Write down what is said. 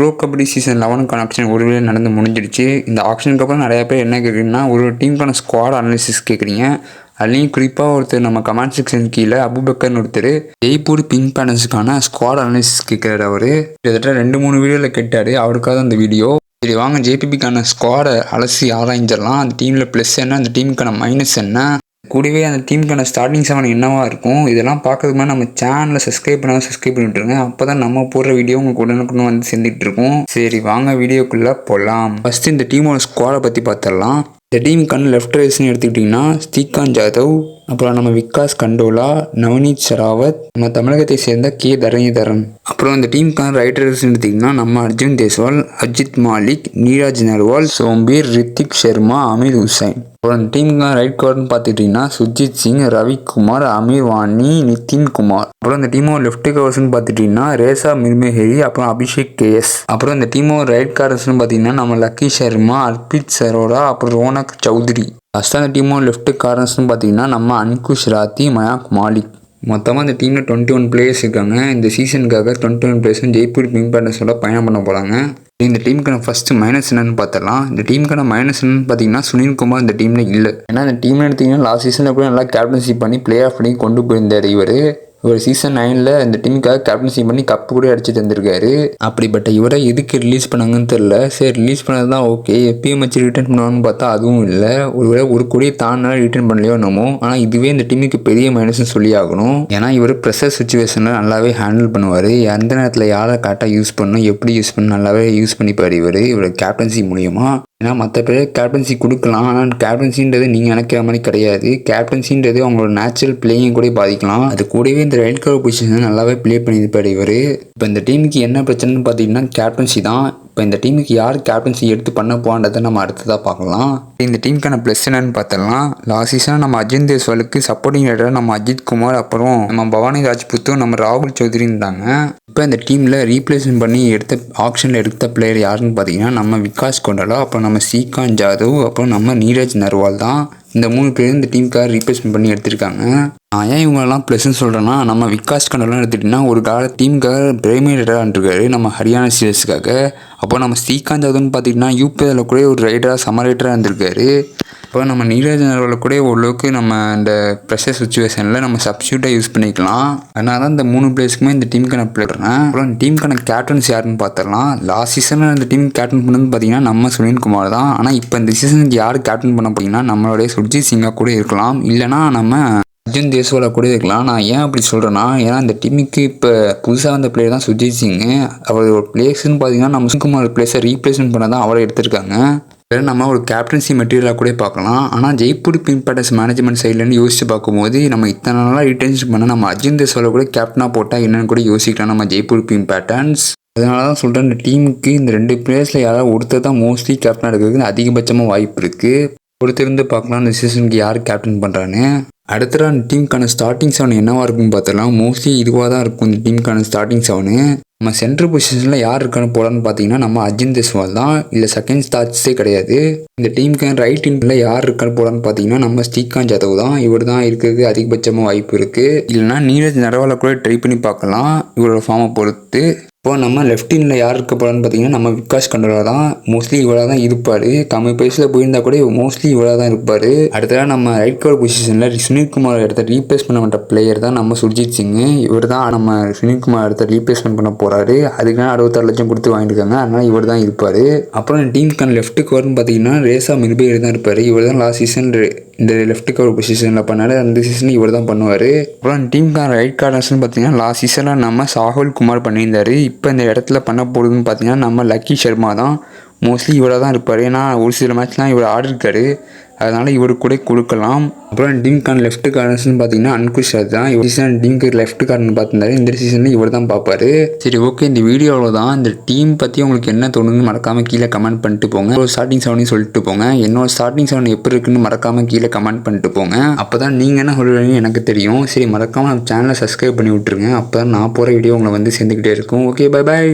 Bro kabaddi season லெவனுக்கான option ஒரு வேளை நடந்து முடிஞ்சிடுச்சு. இந்த ஆப்ஷனுக்கு அப்புறம் நிறையா பேர் என்ன கேட்குறீங்கன்னா ஒரு டீமுக்கான ஸ்குவாட் அனாலிசிஸ் கேட்குறீங்க அதுலேயும் குறிப்பாக ஒருத்தர் நம்ம கமெண்ட் செக்ஷன் கீழே அபுபக்கர்னு ஒருத்தர் ஜெய்ப்பூர் பிங்க் பேனர்ஸுக்கான ஸ்குவாட் அனாலிசிஸ் கேட்குறாரு அவர். கிட்டத்தட்ட ரெண்டு மூணு வீடியோவில் கேட்டார். அவருக்காக அந்த வீடியோ. சரி வாங்க ஜேபிபிக்கான ஸ்குவாடை அலசி ஆராய்ஞ்சிடலாம். அந்த டீமில் ப்ளஸ் என்ன அந்த டீமுக்கான மைனஸ் என்ன? கூடவே அந்த டீமுக்கான ஸ்டார்டிங் செவன் என்னவாக இருக்கும் இதெல்லாம் பார்க்கறதுக்கு நம்ம சேனலை சப்ஸ்கிரைப் பண்ணால் சப்ஸ்கிரைப் பண்ணி அப்போ தான் நம்ம போடுற வீடியோ உங்களுக்கு உடனுக்குன்னு வந்து சேர்ந்துட்டுருக்கோம் சரி வாங்க வீடியோக்குள்ளே போகலாம் ஃபஸ்ட்டு இந்த டீமோட ஸ்குவாடை பற்றி பார்த்துடலாம். இந்த டீமுக்கான லெஃப்ட் ரைஸ்னு எடுத்துக்கிட்டிங்கன்னா ஸ்ரீகாந்த் ஜாதவ் அப்புறம் நம்ம விகாஸ் கண்டோலா நவனீத் ஷராவத் நம்ம தமிழகத்தை சேர்ந்த கே தரணிதரன். அப்புறம் இந்த டீமுக்கான ரைட்டர்ஸ் எடுத்திங்கன்னா நம்ம அர்ஜுன் தேஸ்வால் அஜித் மாலிக் நீராஜ் நர்வால் சோம்பீர் ரித்திக் சர்மா அமித் ஹுசைன் அப்புறம் இந்த டீமுக்கான ரைட் கார்டுன்னு பார்த்துக்கிட்டிங்கன்னா சுஜித் சிங் ரவிக்குமார் அமீர் வாணி நிதின் குமார். அப்புறம் இந்த டீமோட லெஃப்ட் கவர்ஸ்னு பார்த்துட்டிங்கன்னா ரேசா மிர்மெஹெரி அப்புறம் அபிஷேக் கேஎஸ் அப்புறம் இந்த டீமோட ரைட் கார்டர்ஸ்னு பார்த்தீங்கன்னா நம்ம லக்கி சர்மா அர்பித் சரோடா அப்புறம் ரோனக் சௌத்ரி. ஃபஸ்ட் அந்த டீமோட லெஃப்ட் கார்டர்ஸ்னு பார்த்தீங்கன்னா நம்ம அன்குஷ் ராத்தி மயாக் மாலிக். மொத்தமாக இந்த டீமில் டுவெண்ட்டி ஒன் பிளேயர்ஸ் இருக்காங்க. இந்த சீசனுக்காக டுவெண்ட்டி ஒன் பிளேயர்ஸும் ஜெய்ப்பூர் பிங்க் பேண்டர்ஸோட பயணம் பண்ண போகிறாங்க இந்த டீமுக்கான ஃபஸ்ட்டு மைனஸ் என்னன்னு பார்த்தலாம் இந்த டீமுக்கான மைனஸ் என்னன்னு பார்த்தீங்கன்னா சுனில் குமார் இந்த டீமில் இல்லை. ஏன்னா இந்த டீமில் எடுத்தீங்கன்னா லாஸ்ட் சீசனில் கூட நல்லா கேப்டன்ஷிப் பண்ணி பிளே ஆஃப் பண்ணி கொண்டு போயிருந்தார் இவர். ஒரு சீசன் நைனில் இந்த டீமுக்காக கேப்டன்சி பண்ணி கப்பு கூட அடிச்சு தந்திருக்காரு. அப்படிப்பட்ட இவரை எதுக்கு ரிலீஸ் பண்ணாங்கன்னு தெரில சரி ரிலீஸ் பண்ணது தான் ஓகே எப்பயும் வச்சு ரிட்டர்ன் பண்ணுவாங்கன்னு பார்த்தா அதுவும் இல்லை. ஒருவேளை ஒரு கோடியை தானா ரிட்டர்ன் பண்ணலையோ என்னமோ. ஆனால் இதுவே இந்த டீமுக்கு பெரிய மைனஸ்னு சொல்லி ஆகணும். ஏன்னா இவர் ப்ரெஷர் சுச்சுவேஷனில் நல்லாவே ஹேண்டில் பண்ணுவார். எந்த நேரத்தில் யாரை கரெக்டாக யூஸ் பண்ணணும் எப்படி யூஸ் பண்ணணும் நல்லாவே யூஸ் பண்ணிப்பார் இவர். இவர் கேப்டன்சி மூலியமாக ஏன்னா மற்ற பேர் கேப்டன்சி கொடுக்கலாம். ஆனால் கேப்டன்சின்றது நீங்கள் நினைக்கிற மாதிரி கிடையாது. கேப்டன்சின்றது அவங்களோட நேச்சுரல் பிளேயிங் கூட பாதிக்கலாம். அது கூடவே இந்த ரெட் கலர் பொசிஷன் நல்லாவே ப்ளே பண்ணியிருப்பார் இவர். இப்போ இந்த டீமுக்கு என்ன பிரச்சனைன்னு பார்த்தீங்கன்னா கேப்டன்சி தான். இப்போ இந்த டீமுக்கு யார் கேப்டன்சி எடுத்து பண்ண போன்றதை நம்ம அடுத்ததாக பார்க்கலாம். இந்த டீமுக்கான ப்ளஸ் என்னன்னு பார்த்தலாம் லாஸ்ட் சீசன் நம்ம அஜித் தேஸ்வாலுக்கு சப்போர்ட்டிங் ரைடராக நம்ம அஜித் குமார் அப்புறம் நம்ம பவானி ராஜ்புத்தும் நம்ம ராகுல் சௌத்ரி இருந்தாங்க இப்போ இந்த டீமில் ரீப்ளேஸ்மெண்ட் பண்ணி எடுத்த ஆப்ஷனில் எடுத்த பிளேயர் யாருன்னு பார்த்தீங்கன்னா நம்ம விகாஸ் கொண்டலா அப்புறம் நம்ம ஸ்ரீகாந்த் ஜாதவ் அப்புறம் நம்ம நீரஜ் நர்வால் தான் இந்த மூணு பேரும் இந்த டீமுக்காக ரீப்ளேஸ்மெண்ட் பண்ணி எடுத்திருக்காங்க. நான் ஏன் இவங்களெல்லாம் ப்ளஸ்ன்னு சொல்கிறேன்னா நம்ம விகாஸ் கண்டெல்லாம் எடுத்துகிட்டிங்கன்னா ஒரு கால டீமுக்காக பிரைமரி ரைடரான்ட்ருக்காரு நம்ம ஹரியானா சீரியஸ்க்காக அப்போ நம்ம ஸ்ரீகாந்த் அதுன்னு பார்த்தீங்கன்னா யூபிஎல்ல கூட ஒரு ரைடராக சம ரைடராக இருந்திருக்காரு. அப்போ நம்ம நீரஜ் நர்வால் கூட ஓரளவுக்கு நம்ம இந்த ப்ரெஷர் சுச்சுவேஷனில் நம்ம சப்ஸ்டியூட்டாக யூஸ் பண்ணிக்கலாம். அதனால தான் இந்த மூணு பிளேஸ்க்குமே இந்த டீமுக்கு நான் பிளேடுறேன் அப்புறம் இந்த டீமுக்கான கேப்டன்ஸ் யாருன்னு பார்த்துடலாம் லாஸ்ட் சீசனில் இந்த டீம் கேப்டன் பண்ணது பார்த்தீங்கன்னா நம்ம சுனில் குமார் தான். ஆனால் இப்போ இந்த சீசனுக்கு யார் கேப்டன் பண்ண போகிறீங்கன்னா நம்மளுடைய சுர்ஜித் சிங்கா கூட இருக்கலாம். இல்லைனா நம்ம அர்ஜுன் தேஸ்வாலா கூட இருக்கலாம். நான் ஏன் அப்படி சொல்கிறேன்னா ஏன்னா இந்த டீமுக்கு இப்போ புதுசாக வந்த பிளேயர் தான் சுஜித் சிங் அவரோட ஒரு பிளேஸ்ன்னு பார்த்தீங்கன்னா நம்ம சுகுமார் பிளேஸை ரீப்ளேஸ்மெண்ட் பண்ண தான் அவரை எடுத்திருக்காங்க. வேறு நம்ம ஒரு கேப்டன்சி மெட்டீரியலாக கூட பார்க்கலாம். ஆனால் ஜெய்ப்பூர் பிங்க் மேனேஜ்மெண்ட் சைட்லேருந்து யோசிச்சு பார்க்கும்போது நம்ம இத்தனை நாளாக ரிட்டர்ன்ஷிப் பண்ண நம்ம அர்ஜுன் தேஸ்வாலை கூட கேப்டனாக போட்டால் என்னென்னு கூட யோசிக்கலாம் நம்ம ஜெய்ப்பூர் பிம் பேட்டர்ன்ஸ் அதனால தான் சொல்கிறேன் இந்த டீமுக்கு இந்த ரெண்டு பிளேயர்ஸில் யாராவது ஒருத்தர் தான் மோஸ்ட்லி கேப்டனாக இருக்கிறதுக்கு அதிகபட்சமாக வாய்ப்பு இருக்குது ஒருத்தர் இருந்து பார்க்கலாம் இந்த சீசனுக்கு யார் கேப்டன் பண்ணுறான்னு அடுத்த அந்த டீமுக்கான ஸ்டார்டிங் செவன் என்னவாக இருக்குன்னு பார்த்தலாம் மோஸ்ட்லி இதுவாக தான் இருக்கும் இந்த டீமுக்கான ஸ்டார்டிங் செவனு நம்ம சென்ட்ரல் பொசிஷனில் யார் இருக்கான்னு போகலான்னு பார்த்தீங்கன்னா நம்ம அர்ஜுன் தேஸ்வால் தான். இல்லை செகண்ட் ஸ்டார்ட்ஸே கிடையாது. இந்த டீமுக்கு ரைட் இன்ல யார் இருக்கான்னு போகலான்னு பார்த்தீங்கன்னா நம்ம ஸ்ரீகாந்த் ஜாதவ் தான். இவர் தான் இருக்கிறதுக்கு அதிகபட்சமாக வாய்ப்பு இருக்குது இல்லைனா நீரஜ் நரவால கூட ட்ரை பண்ணி பார்க்கலாம். இவரோட ஃபார்மை பொறுத்து. இப்போ நம்ம லெஃப்டினில் யார் இருக்க போகிறான்னு பார்த்தீங்கன்னா நம்ம விகாஸ் கண்டோலா தான். மோஸ்ட்லி இவ்வளோ தான் இருப்பார். தமிழ் பைஸில் போயிருந்தா கூட மோஸ்ட்லி இவ்வளோ தான் இருப்பார். அடுத்ததாக நம்ம ரைட் கவர் பொசிஷனில் சுனில்குமார் இடத்த ரீப்ளேஸ் பண்ண பண்ணுற பிளேயர் தான் நம்ம சுர்ஜித் சிங். இவர் தான் நம்ம சுனில்குமார் இடத்த ரீப்ளேஸ்மெண்ட் பண்ண போகிறாரு அதுக்கான அறுபத்தாறு லட்சம் கொடுத்து வாங்கியிருக்காங்க. அதனால் இவர் தான் இருப்பார். அப்புறம் டீமுக்கான லெஃப்ட் கவர்னு பார்த்தீங்கன்னா ரேசா மிர்பேர் தான் இருப்பார். இவர் தான் லாஸ்ட் சீசன் இந்த லெஃப்ட் கவர் பொசிஷனில் பண்ணார். அந்த சீசன் இவர் தான் பண்ணுவார். அப்புறம் டீமுக்கான ரைட் கார்டர்ஸ்னு பார்த்தீங்கன்னா லாஸ்ட் சீசனில் நம்ம சாகுல் குமார் பண்ணியிருந்தாரு. இப்போ இந்த இடத்துல பண்ண போகிறதுன்னு பார்த்தீங்கன்னா நம்ம லக்கி சர்மா தான். மோஸ்ட்லி இவராக தான் இருப்பார். ஏன்னா ஒரு சில மேட்ச்லாம் இவர் ஆடிருக்காரு. அதனால் இவர் கூட கொடுக்கலாம். அப்புறம் டீம்கான் லெஃப்ட் கார்னர்ஸ்னு பார்த்தீங்கன்னா அன்குஷ் தான். இவர் சீசன் டிம்க்கு லெஃப்ட் கார்னர் பார்த்துருந்தாரு இந்த சீசனில் இவர் தான் பார்ப்பாரு சரி ஓகே இந்த வீடியோவில் தான் இந்த டீம் பற்றி உங்களுக்கு என்ன தோணுன்னு மறக்காமல் கீழே கமெண்ட் பண்ணிட்டு போங்க. ஒரு ஸ்டார்டிங் செவனையும் சொல்லிட்டு போங்க. என்னோட ஸ்டார்டிங் செவன் எப்படி இருக்குன்னு மறக்காமல் கீழே கமெண்ட் பண்ணிட்டு போங்க. அப்போ தான் நீங்கள் என்ன சொல்லுவீங்கன்னு எனக்கு தெரியும். சரி மறக்காமல் நம்ம சேனலை சப்ஸ்கிரைப் பண்ணி விட்ருங்க அப்போ தான் நான் போகிற வீடியோ உங்களை வந்து சேர்ந்துக்கிட்டே இருக்கும். Okay bye bye